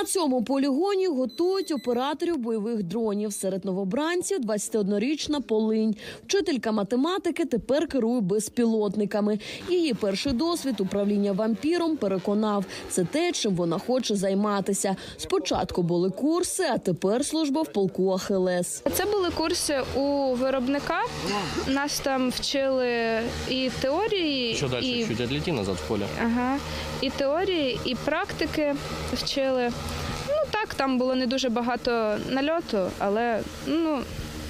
На цьому полігоні готують операторів бойових дронів. Серед новобранців 21-річна Полинь. Вчителька математики тепер керує безпілотниками. Її перший досвід управління вампіром переконав, це те, чим вона хоче займатися. Спочатку були курси, а тепер служба в полку Ахилес. Це були курси у виробника. Нас там вчили і теорії, Еще дальше і, чуть отлети назад в поле. ага, і теорії, і практики вчили. Там було не дуже багато нальоту, але ну.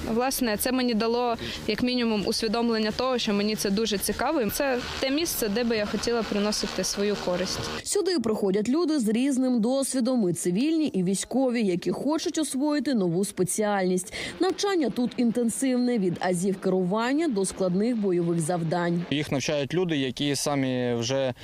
Власне, це мені дало як мінімум усвідомлення того, що мені це дуже цікаво. Це те місце, де би я хотіла приносити свою користь. Сюди приходять люди з різним досвідом, і цивільні, і військові, які хочуть освоїти нову спеціальність. Навчання тут інтенсивне від азів керування до складних бойових завдань. Їх навчають люди, які самі вже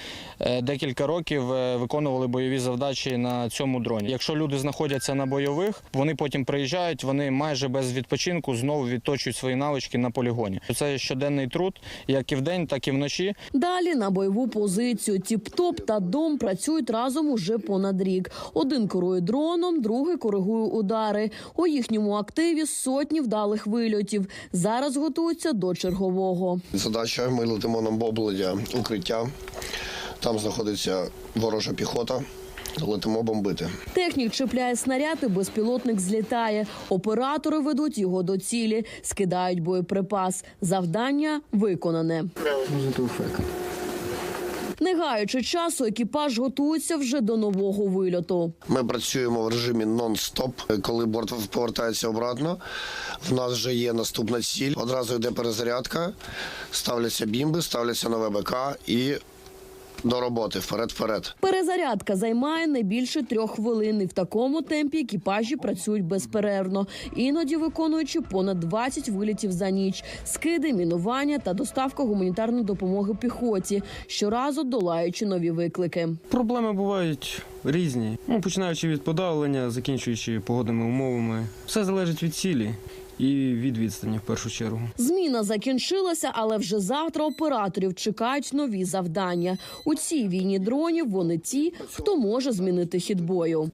е, декілька років е, виконували бойові завдачі на цьому дроні. Якщо люди знаходяться на бойових, вони потім приїжджають, вони майже без відпочинку знову відточують свої навички на полігоні. Це щоденний труд, як і вдень, так і вночі. Далі на бойову позицію. Тіп-топ та дом працюють разом уже понад рік. Один керує дроном, другий коригує удари. У їхньому активі сотні вдалих вильотів. Зараз готуються до чергового. Задача ми летимо на обледя укриття. Там знаходиться ворожа піхота. Летимо бомбити. Технік чіпляє снаряд і безпілотник злітає. Оператори ведуть його до цілі, скидають боєприпас. Завдання виконане. Не гаючи часу, екіпаж готується вже до нового вильоту. Ми працюємо в режимі нон-стоп. Коли борт повертається обратно, в нас вже є наступна ціль. Одразу йде перезарядка, ставляться бімби, ставляться нове БК і до роботи вперед-вперед. Перезарядка займає не більше трьох хвилин. І в такому темпі екіпажі працюють безперервно, іноді виконуючи понад 20 вилітів за ніч, скиди, мінування та доставка гуманітарної допомоги піхоті, щоразу долаючи нові виклики. Проблеми бувають різні. Ну, починаючи від подавлення, закінчуючи погодними умовами. Все залежить від цілі і від відстані в першу чергу. Зміна закінчилася, але вже завтра операторів чекають нові завдання. У цій війні дронів вони ті, хто може змінити хід бою.